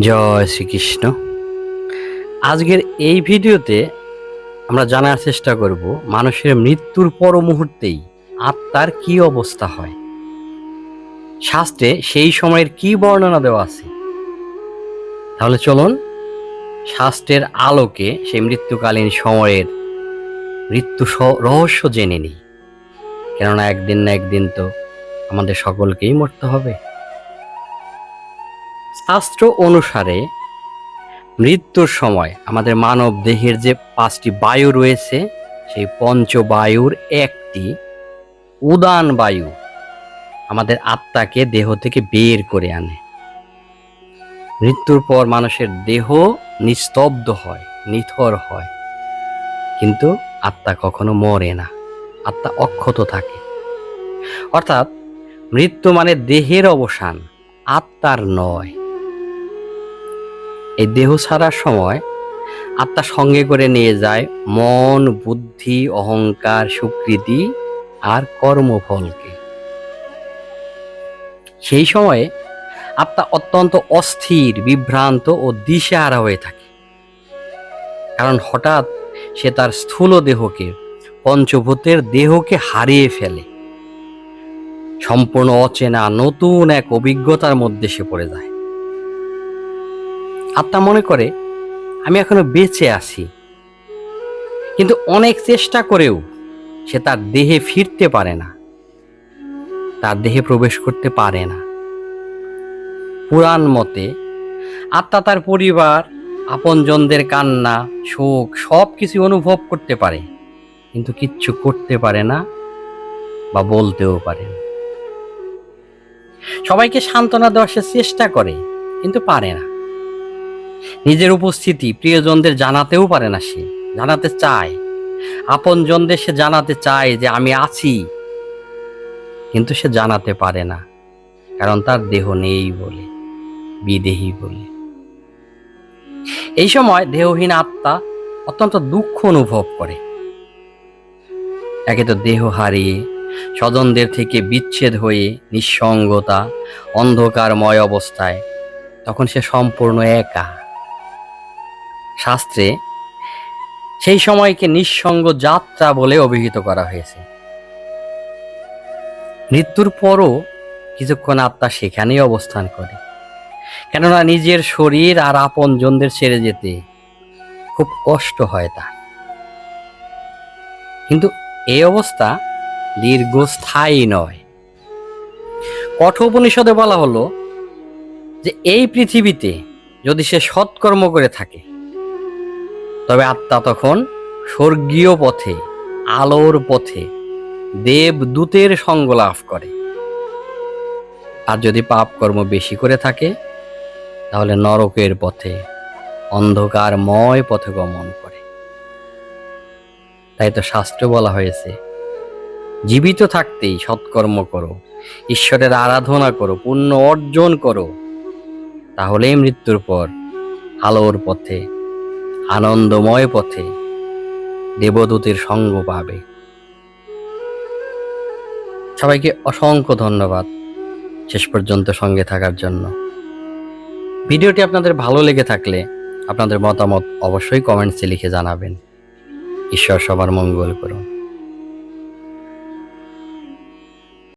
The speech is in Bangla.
জয় শ্রীকৃষ্ণ। আজকের এই ভিডিওতে আমরা জানার চেষ্টা করব মানুষের মৃত্যুর পর মুহূর্তেই আত্মার কি অবস্থা হয়। শাস্ত্রে সেই সময়ের কি বর্ণনা দেওয়া আছে? তাহলে চলুন শাস্ত্রের আলোকে সেই মৃত্যুকালীন সময়ের মৃত্যু রহস্য জেনে নিই। কেননা একদিন না একদিন তো আমাদের সকলকেই মরতে হবে। শাস্ত্র অনুসারে মৃত্যুর সময় আমাদের মানব দেহের যে পাঁচটি বায়ু রয়েছে, সেই পঞ্চবায়ুর একটি উদান বায়ু আমাদের আত্মাকে দেহ থেকে বের করে আনে। মৃত্যুর পর মানুষের দেহ নিস্তব্ধ হয়, নিথর হয়। কিন্তু আত্মা কখনো মরে না, আত্মা অক্ষত থাকে। অর্থাৎ মৃত্যু মানে দেহের অবসান, আত্মার নয়। এই দেহ ছাড়ার সময় আত্মা সঙ্গে করে নিয়ে যায় মন, বুদ্ধি, অহংকার স্বীকৃতি আর কর্মফলকে। সেই সময়ে আত্মা অত্যন্ত অস্থির, বিভ্রান্ত ও দিশেহারা হয়ে থাকে। কারণ হঠাৎ সে তার স্থূল দেহকে, পঞ্চভূতের দেহকে হারিয়ে ফেলে। সম্পূর্ণ অচেনা, নতুন এক অভিজ্ঞতার মধ্যে সে পড়ে যায়। আত্মা মনে করে, আমি এখনও বেঁচে আছি। কিন্তু অনেক চেষ্টা করেও সে তার দেহে ফিরতে পারে না। তার দেহে প্রবেশ করতে পারে না। পুরাণ মতে, আত্মা তার পরিবার, আপনজনদের কান্না, শোক সব কিছু অনুভব করতে পারে, কিন্তু কিচ্ছু করতে পারে না বা বলতেও পারে না। সবাইকে সান্ত্বনা দেওয়ার চেষ্টা করে, কিন্তু পারে না। নিজের উপস্থিতি প্রিয়জনদের জানাতেও পারে না সে, জানাতে চায়। আপনজনদের সে জানাতে চায় যে আমি আছি, কিন্তু সে জানাতে পারে না, কারণ তার দেহ নেই বলে, বিদেহী বলে। এই সময় দেহহীন আত্মা অত্যন্ত দুঃখ অনুভব করে। একে তো দেহ হারিয়ে, স্বজনদের থেকে বিচ্ছেদ হয়ে, নিঃসঙ্গতা, অন্ধকারময় অবস্থায়, তখন সে সম্পূর্ণ একা। শাস্ত্রে সেই সময়কে নিঃসঙ্গ যাত্রা বলে অভিহিত করা হয়েছে। মৃত্যুর পরও কিছুক্ষণ আত্মা সেখানেই অবস্থান করে। কেননা নিজের শরীর আর আপনজনদের ছেড়ে যেতে খুব কষ্ট হয় তা কিন্তু এই অবস্থা দীর্ঘস্থায়ী নয়। কঠোপনিষদে বলা হলো যে এই পৃথিবীতে যদি সে সৎকর্ম করে থাকে তবে আত্মা তখন স্বর্গীয় পথে, আলোর পথে, দেবদূতের সঙ্গ লাভ করে। আর যদি পাপ কর্ম বেশি করে থাকে, তাহলে নরকের পথে, অন্ধকারময় পথে গমন করে। তাই তো শাস্ত্র বলা হয়েছে, জীবিত থাকতেই সৎকর্ম করো, ঈশ্বরের আরাধনা করো, পুণ্য অর্জন করো। তাহলেই মৃত্যুর পর আলোর পথে আনন্দময় পথে দেবদূতের সঙ্গ পাবে। সবাইকে অসংখ্য ধন্যবাদ শেষ পর্যন্ত সঙ্গে থাকার জন্য। ভিডিওটি আপনাদের ভালো লেগে থাকলে আপনাদের মতামত অবশ্যই কমেন্টসে লিখে জানাবেন। ঈশ্বর সবার মঙ্গল করুন।